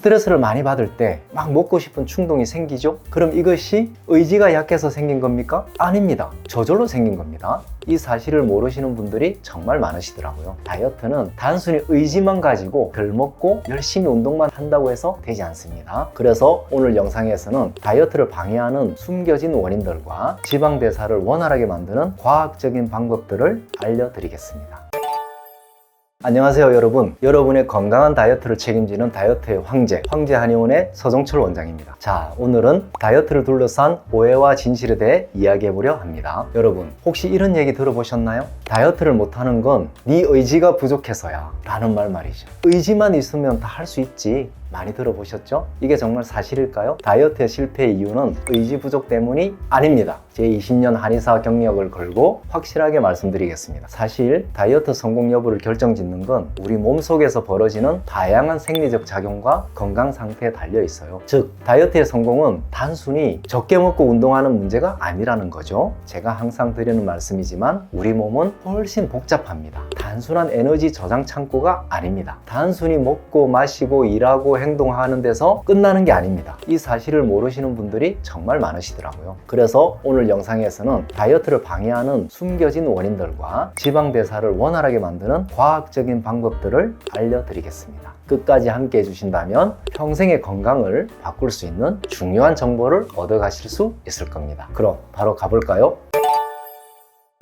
스트레스를 많이 받을 때 막 먹고 싶은 충동이 생기죠? 그럼 이것이 의지가 약해서 생긴 겁니까? 아닙니다. 저절로 생긴 겁니다. 이 사실을 모르시는 분들이 정말 많으시더라고요. 다이어트는 단순히 의지만 가지고 덜 먹고 열심히 운동만 한다고 해서 되지 않습니다. 그래서 오늘 영상에서는 다이어트를 방해하는 숨겨진 원인들과 지방 대사를 원활하게 만드는 과학적인 방법들을 알려드리겠습니다. 안녕하세요 여러분. 여러분의 건강한 다이어트를 책임지는 다이어트의 황제 황제 한의원의 서정철 원장입니다. 자 오늘은 다이어트를 둘러싼 오해와 진실에 대해 이야기해 보려 합니다. 여러분 혹시 이런 얘기 들어보셨나요? 다이어트를 못하는 건 네 의지가 부족해서야 라는 말 말이죠. 의지만 있으면 다 할 수 있지 많이 들어보셨죠? 이게 정말 사실일까요? 다이어트의 실패의 이유는 의지 부족 때문이 아닙니다. 제 20년 한의사 경력을 걸고 확실하게 말씀드리겠습니다. 사실 다이어트 성공 여부를 결정짓는 건 우리 몸속에서 벌어지는 다양한 생리적 작용과 건강 상태에 달려 있어요. 즉, 다이어트의 성공은 단순히 적게 먹고 운동하는 문제가 아니라는 거죠. 제가 항상 드리는 말씀이지만 우리 몸은 훨씬 복잡합니다. 단순한 에너지 저장 창고가 아닙니다. 단순히 먹고 마시고 일하고 행동하는 데서 끝나는 게 아닙니다. 이 사실을 모르시는 분들이 정말 많으시더라고요. 그래서 오늘 영상에서는 다이어트를 방해하는 숨겨진 원인들과 지방 대사를 원활하게 만드는 과학적인 방법들을 알려드리겠습니다. 끝까지 함께 해주신다면 평생의 건강을 바꿀 수 있는 중요한 정보를 얻어가실 수 있을 겁니다. 그럼 바로 가볼까요?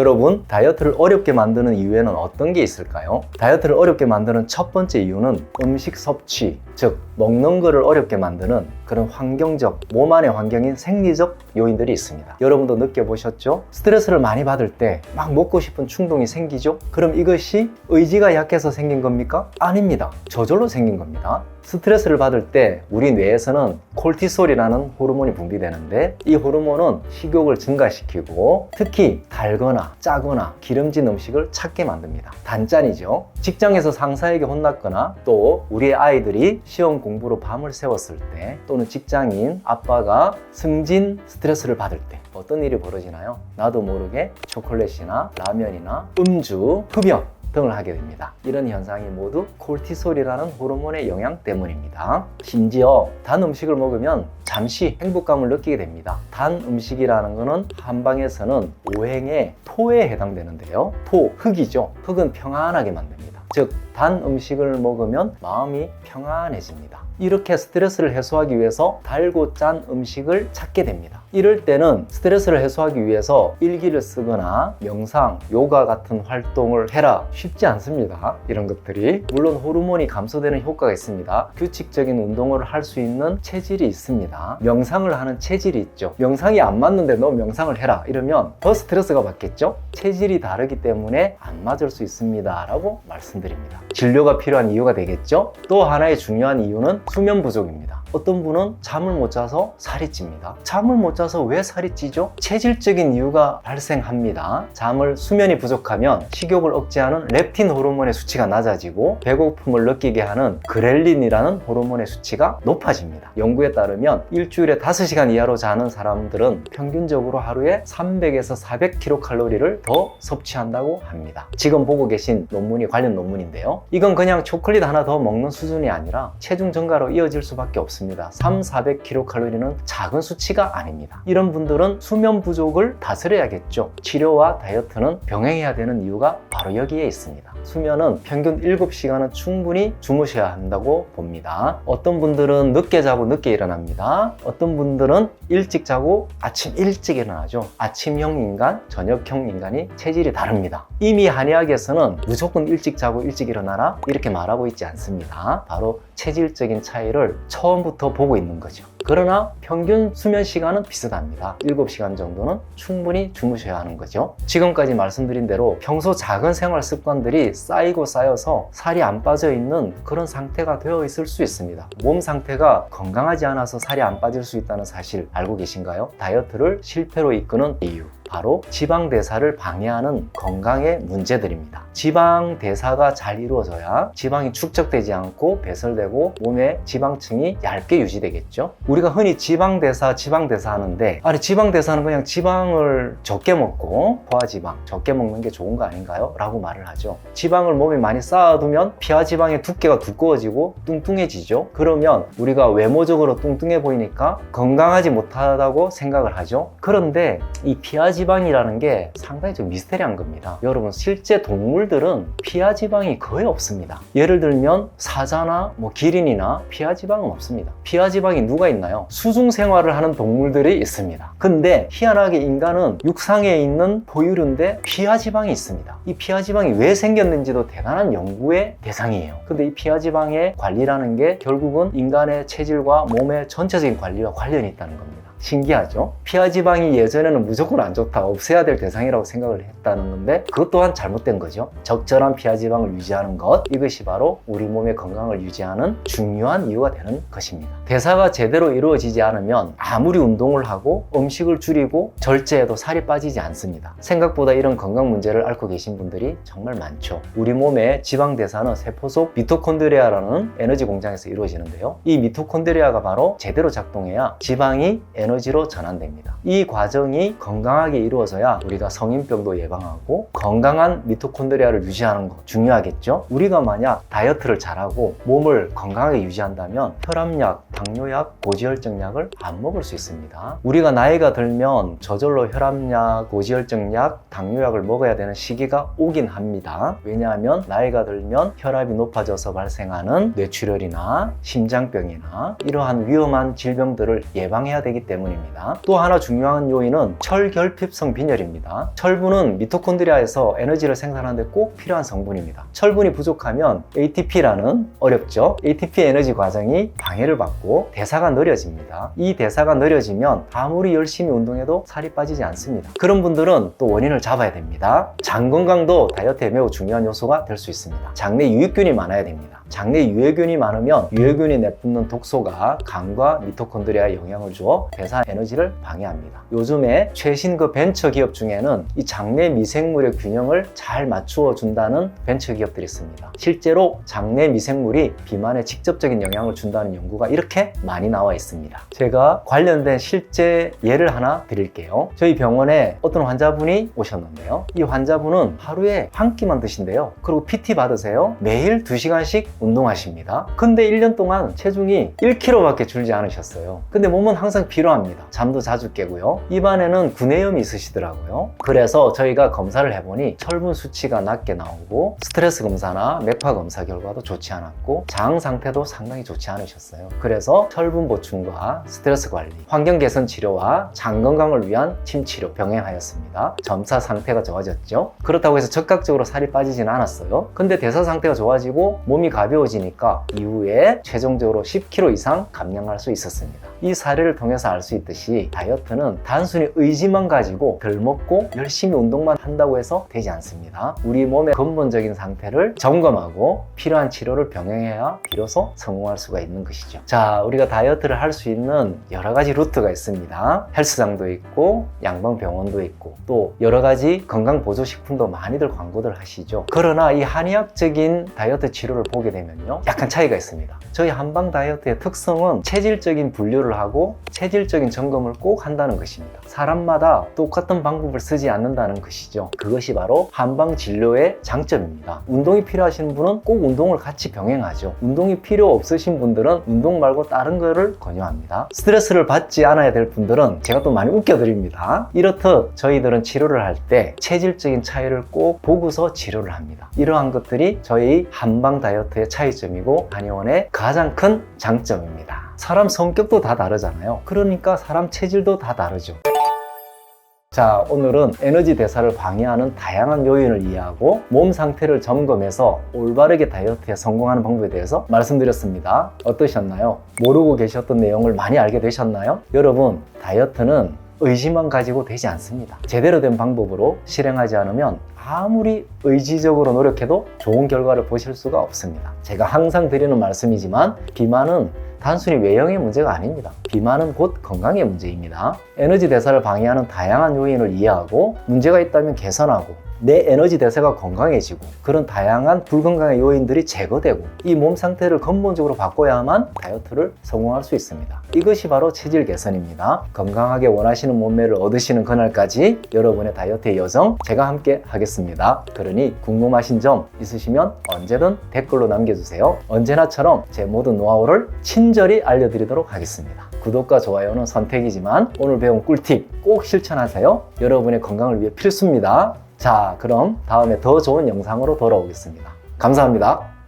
여러분, 다이어트를 어렵게 만드는 이유에는 어떤 게 있을까요? 다이어트를 어렵게 만드는 첫 번째 이유는 음식 섭취, 즉, 먹는 거를 어렵게 만드는 그런 환경적, 몸 안의 환경인 생리적 요인들이 있습니다. 여러분도 느껴보셨죠? 스트레스를 많이 받을 때 막 먹고 싶은 충동이 생기죠? 그럼 이것이 의지가 약해서 생긴 겁니까? 아닙니다. 저절로 생긴 겁니다. 스트레스를 받을 때 우리 뇌에서는 콜티솔이라는 호르몬이 분비되는데 이 호르몬은 식욕을 증가시키고 특히 달거나 짜거나 기름진 음식을 찾게 만듭니다. 단짠이죠. 직장에서 상사에게 혼났거나 또 우리의 아이들이 시험 공부로 밤을 새웠을 때 또는 직장인 아빠가 승진 스트레스를 받을 때 어떤 일이 벌어지나요? 나도 모르게 초콜릿이나 라면이나 음주, 흡연 등을 하게 됩니다. 이런 현상이 모두 콜티솔이라는 호르몬의 영향 때문입니다. 심지어 단 음식을 먹으면 잠시 행복감을 느끼게 됩니다. 단 음식이라는 것은 한방에서는 오행의 토에 해당되는데요. 토, 흙이죠. 흙은 평안하게 만듭니다. 즉, 단 음식을 먹으면 마음이 평안해집니다. 이렇게 스트레스를 해소하기 위해서 달고 짠 음식을 찾게 됩니다. 이럴 때는 스트레스를 해소하기 위해서 일기를 쓰거나 명상, 요가 같은 활동을 해라 쉽지 않습니다. 이런 것들이 물론 호르몬이 감소되는 효과가 있습니다. 규칙적인 운동을 할 수 있는 체질이 있습니다. 명상을 하는 체질이 있죠. 명상이 안 맞는데 너 명상을 해라 이러면 더 스트레스가 받겠죠. 체질이 다르기 때문에 안 맞을 수 있습니다 라고 말씀드립니다. 진료가 필요한 이유가 되겠죠. 또 하나의 중요한 이유는 수면 부족입니다. 어떤 분은 잠을 못 자서 살이 찝니다. 잠을 못 자서 왜 살이 찌죠? 체질적인 이유가 발생합니다. 잠을 수면이 부족하면 식욕을 억제하는 렙틴 호르몬의 수치가 낮아지고 배고픔을 느끼게 하는 그렐린이라는 호르몬의 수치가 높아집니다. 연구에 따르면 일주일에 5시간 이하로 자는 사람들은 평균적으로 하루에 300에서 400kcal를 더 섭취한다고 합니다. 지금 보고 계신 논문이 관련 논문인데요. 이건 그냥 초콜릿 하나 더 먹는 수준이 아니라 체중 증가로 이어질 수밖에 없습니다. 3, 400kcal는 작은 수치가 아닙니다. 이런 분들은 수면 부족을 다스려야겠죠. 치료와 다이어트는 병행해야 되는 이유가 바로 여기에 있습니다. 수면은 평균 7시간은 충분히 주무셔야 한다고 봅니다. 어떤 분들은 늦게 자고 늦게 일어납니다. 어떤 분들은 일찍 자고 아침 일찍 일어나죠. 아침형 인간, 저녁형 인간이 체질이 다릅니다. 이미 한의학에서는 무조건 일찍 자고 일찍 일어나라 이렇게 말하고 있지 않습니다. 바로 체질적인 차이를 처음 부터 보고 있는 거죠. 그러나 평균 수면 시간은 비슷합니다. 7시간 정도는 충분히 주무셔야 하는 거죠. 지금까지 말씀드린 대로 평소 작은 생활 습관들이 쌓이고 쌓여서 살이 안 빠져 있는 그런 상태가 되어 있을 수 있습니다. 몸 상태가 건강하지 않아서 살이 안 빠질 수 있다는 사실 알고 계신가요? 다이어트를 실패로 이끄는 이유. 바로 지방 대사를 방해하는 건강의 문제들입니다. 지방 대사가 잘 이루어져야 지방이 축적되지 않고 배설되고 몸의 지방층이 얇게 유지되겠죠. 우리가 흔히 지방대사, 지방대사 하는데 아니 지방대사는 그냥 지방을 적게 먹고 포화지방 적게 먹는 게 좋은 거 아닌가요? 라고 말을 하죠. 지방을 몸에 많이 쌓아두면 피하지방의 두께가 두꺼워지고 뚱뚱해지죠. 그러면 우리가 외모적으로 뚱뚱해 보이니까 건강하지 못하다고 생각을 하죠. 그런데 이 피하지방이라는 게 상당히 좀 미스테리한 겁니다. 여러분 실제 동물들은 피하지방이 거의 없습니다. 예를 들면 사자나 뭐 기린이나 피하지방은 없습니다. 피하지방이 누가 있 나요? 수중 생활을 하는 동물들이 있습니다. 근데 희한하게 인간은 육상에 있는 포유류인데 피하지방이 있습니다. 이 피하지방이 왜 생겼는지도 대단한 연구의 대상이에요. 근데 이 피하지방의 관리라는 게 결국은 인간의 체질과 몸의 전체적인 관리와 관련이 있다는 겁니다. 신기하죠? 피하지방이 예전에는 무조건 안 좋다, 없애야 될 대상이라고 생각을 했다는 건데 그것 또한 잘못된 거죠. 적절한 피하지방을 유지하는 것, 이것이 바로 우리 몸의 건강을 유지하는 중요한 이유가 되는 것입니다. 대사가 제대로 이루어지지 않으면 아무리 운동을 하고 음식을 줄이고 절제해도 살이 빠지지 않습니다. 생각보다 이런 건강 문제를 앓고 계신 분들이 정말 많죠. 우리 몸의 지방 대사는 세포 속 미토콘드리아라는 에너지 공장에서 이루어지는데요. 이 미토콘드리아가 바로 제대로 작동해야 지방이 에너지 로 전환됩니다. 이 과정이 건강하게 이루어져야 우리가 성인병도 예방하고 건강한 미토콘드리아를 유지하는 거 중요하겠죠? 우리가 만약 다이어트를 잘하고 몸을 건강하게 유지한다면 혈압약, 당뇨약, 고지혈증약을 안 먹을 수 있습니다. 우리가 나이가 들면 저절로 혈압약, 고지혈증약, 당뇨약을 먹어야 되는 시기가 오긴 합니다. 왜냐하면 나이가 들면 혈압이 높아져서 발생하는 뇌출혈이나 심장병이나 이러한 위험한 질병들을 예방해야 되기 때문 입니다. 또 하나 중요한 요인은 철결핍성 빈혈입니다. 철분은 미토콘드리아에서 에너지를 생산하는데 꼭 필요한 성분입니다. 철분이 부족하면 ATP라는 어렵죠. ATP 에너지 과정이 방해를 받고 대사가 느려집니다. 이 대사가 느려지면 아무리 열심히 운동해도 살이 빠지지 않습니다. 그런 분들은 또 원인을 잡아야 됩니다. 장 건강도 다이어트에 매우 중요한 요소가 될 수 있습니다. 장내 유익균이 많아야 됩니다. 장내 유해균이 많으면 유해균이 내뿜는 독소가 간과 미토콘드리아에 영향을 주어 대사 에너지를 방해합니다. 요즘에 최신 그 벤처 기업 중에는 이 장내 미생물의 균형을 잘 맞추어 준다는 벤처 기업들이 있습니다. 실제로 장내 미생물이 비만에 직접적인 영향을 준다는 연구가 이렇게 많이 나와 있습니다. 제가 관련된 실제 예를 하나 드릴게요. 저희 병원에 어떤 환자분이 오셨는데요. 이 환자분은 하루에 한 끼만 드신대요. 그리고 PT 받으세요. 매일 2시간씩 운동하십니다. 근데 1년 동안 체중이 1kg밖에 줄지 않으셨어요. 근데 몸은 항상 피로합니다. 잠도 자주 깨고요. 입안에는 구내염이 있으시더라고요. 그래서 저희가 검사를 해보니 철분 수치가 낮게 나오고 스트레스 검사나 맥파 검사 결과도 좋지 않았고 장 상태도 상당히 좋지 않으셨어요. 그래서 철분 보충과 스트레스 관리, 환경 개선 치료와 장 건강을 위한 침 치료 병행하였습니다. 점차 상태가 좋아졌죠. 그렇다고 해서 적극적으로 살이 빠지지는 않았어요. 근데 대사 상태가 좋아지고 몸이 가벼 워지니까 이후에 최종적으로 10kg 이상 감량할 수 있었습니다. 이 사례를 통해서 알 수 있듯이 다이어트는 단순히 의지만 가지고 덜 먹고 열심히 운동만 한다고 해서 되지 않습니다. 우리 몸의 근본적인 상태를 점검하고 필요한 치료를 병행해야 비로소 성공할 수가 있는 것이죠. 자, 우리가 다이어트를 할 수 있는 여러 가지 루트가 있습니다. 헬스장도 있고 양방병원도 있고 또 여러 가지 건강 보조 식품도 많이들 광고들 하시죠. 그러나 이 한의학적인 다이어트 치료를 보게 되면 요. 약간 차이가 있습니다. 저희 한방 다이어트의 특성은 체질적인 분류를 하고 체질적인 점검을 꼭 한다는 것입니다. 사람마다 똑같은 방법을 쓰지 않는다는 것이죠. 그것이 바로 한방 진료의 장점입니다. 운동이 필요하신 분은 꼭 운동을 같이 병행하죠. 운동이 필요 없으신 분들은 운동 말고 다른 거를 권유합니다. 스트레스를 받지 않아야 될 분들은 제가 또 많이 웃겨드립니다. 이렇듯 저희들은 치료를 할 때 체질적인 차이를 꼭 보고서 치료를 합니다. 이러한 것들이 저희 한방 다이어트 의 차이점이고 한의원의 가장 큰 장점입니다. 사람 성격도 다 다르잖아요. 그러니까 사람 체질도 다 다르죠. 자, 오늘은 에너지 대사를 방해하는 다양한 요인을 이해하고 몸 상태를 점검해서 올바르게 다이어트에 성공하는 방법에 대해서 말씀드렸습니다. 어떠셨나요? 모르고 계셨던 내용을 많이 알게 되셨나요? 여러분, 다이어트는 의지만 가지고 되지 않습니다. 제대로 된 방법으로 실행하지 않으면 아무리 의지적으로 노력해도 좋은 결과를 보실 수가 없습니다. 제가 항상 드리는 말씀이지만 비만은 단순히 외형의 문제가 아닙니다. 비만은 곧 건강의 문제입니다. 에너지 대사를 방해하는 다양한 요인을 이해하고 문제가 있다면 개선하고 내 에너지 대사가 건강해지고 그런 다양한 불건강의 요인들이 제거되고 이 몸 상태를 근본적으로 바꿔야만 다이어트를 성공할 수 있습니다. 이것이 바로 체질 개선입니다. 건강하게 원하시는 몸매를 얻으시는 그날까지 여러분의 다이어트의 여정 제가 함께 하겠습니다. 그러니 궁금하신 점 있으시면 언제든 댓글로 남겨주세요. 언제나처럼 제 모든 노하우를 친절히 알려드리도록 하겠습니다. 구독과 좋아요는 선택이지만 오늘 배운 꿀팁 꼭 실천하세요. 여러분의 건강을 위해 필수입니다. 자, 그럼 다음에 더 좋은 영상으로 돌아오겠습니다. 감사합니다.